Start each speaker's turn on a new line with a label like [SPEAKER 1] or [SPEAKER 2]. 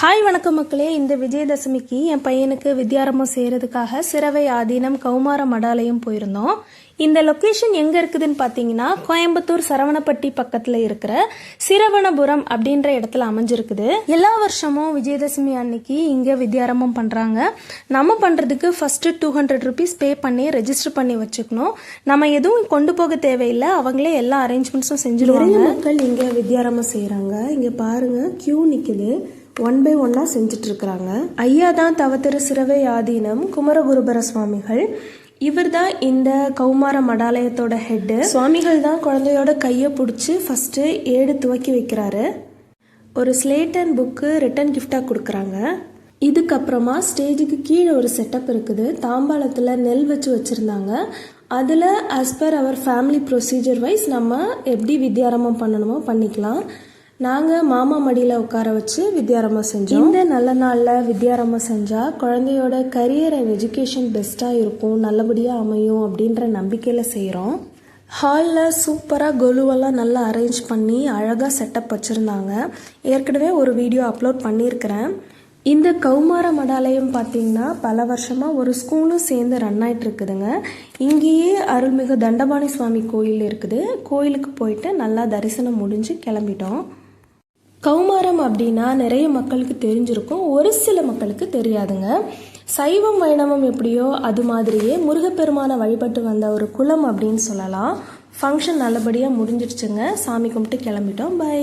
[SPEAKER 1] Hi வணக்கம் மக்களே. இந்த விஜயதசமிக்கு என் பையனுக்கு வித்யாரம்பம் செய்கிறதுக்காக சிறவை ஆதீனம் கௌமார மடாலயம் போயிருந்தோம். இந்த லொக்கேஷன் எங்கே இருக்குதுன்னு பார்த்தீங்கன்னா கோயம்புத்தூர் சரவணப்பட்டி பக்கத்தில் இருக்கிற சிரவணபுரம் அப்படின்ற இடத்துல அமைஞ்சிருக்குது. எல்லா வருஷமும் விஜயதசமி அன்னைக்கு இங்கே வித்யாரம்பம் பண்ணுறாங்க நம்ம பண்ணுறதுக்கு first two hundred rupees pay பண்ணி ரெஜிஸ்டர் பண்ணி வச்சுக்கணும். நம்ம எதுவும் கொண்டு போக தேவையில்லை. அவங்களே எல்லா அரேஞ்ச்மெண்ட்ஸும் செஞ்சுருவாங்க. மக்கள் இங்கே வித்யாரம்பம் செய்கிறாங்க இங்கே பாருங்க க்யூ நிற்குது ஒன் பை ஒன்னாக செஞ்சுட்டு இருக்கிறாங்க ஐயா தான் தவத்திரு சிறவை ஆதீனம் குமரகுருபர சுவாமிகள். இவர் தான் இந்த கௌமார மடாலயத்தோட ஹெட்டு சுவாமிகள் தான் குழந்தையோட கையை பிடிச்சி ஃபஸ்ட்டு ஏடு துவக்கி வைக்கிறாரு. ஒரு ஸ்லேட் அண்ட் புக்கு ரிட்டன் கிஃப்டாக கொடுக்குறாங்க. இதுக்கப்புறமா ஸ்டேஜுக்கு கீழே ஒரு செட்டப் இருக்குது. தாம்பாளத்தில் நெல் வச்சு வச்சுருந்தாங்க. அதில் as per our family procedure wise நம்ம எப்படி வித்தியாரமம் பண்ணணுமோ பண்ணிக்கலாம். நாங்கள் மாமா மடியில் உட்கார வச்சு வித்யாரம்பம் செஞ்சோம். இந்த நல்ல நாளில் வித்யாரம்பம் செஞ்சால் குழந்தையோட கரியர் அண்ட் எஜுகேஷன் பெஸ்ட்டாக இருக்கும் நல்லபடியாக அமையும் அப்படின்ற நம்பிக்கையில் செய்கிறோம் ஹாலில் சூப்பராக கொலுவெல்லாம் நல்லா அரேஞ்ச் பண்ணி அழகாக செட்டப் வச்சுருந்தாங்க. ஏற்கனவே ஒரு வீடியோ அப்லோட் பண்ணியிருக்கிறேன் இந்த கௌமார மடாலயம் பார்த்தீங்கன்னா பல வருஷமாக ஒரு ஸ்கூலும் சேர்ந்து ரன் ஆயிட்டு இருக்குதுங்க. இங்கேயே அருள்மிகு தண்டபாணி சுவாமி கோயில் இருக்குது. கோயிலுக்கு போயிட்டு நல்லா தரிசனம் முடிஞ்சு கிளம்பிட்டோம். கௌமாரம் அப்படின்னா நிறைய மக்களுக்கு தெரிஞ்சிருக்கும். ஒரு சில மக்களுக்கு தெரியாதுங்க. சைவம் வைணவம் எப்படியோ அது மாதிரியே முருகப்பெருமானை வழிபட்டு வந்த ஒரு குலம் அப்படின்னு சொல்லலாம். ஃபங்க்ஷன் நல்லபடியாக முடிஞ்சிடுச்சுங்க சாமி கும்பிட்டு கிளம்பிட்டோம். பை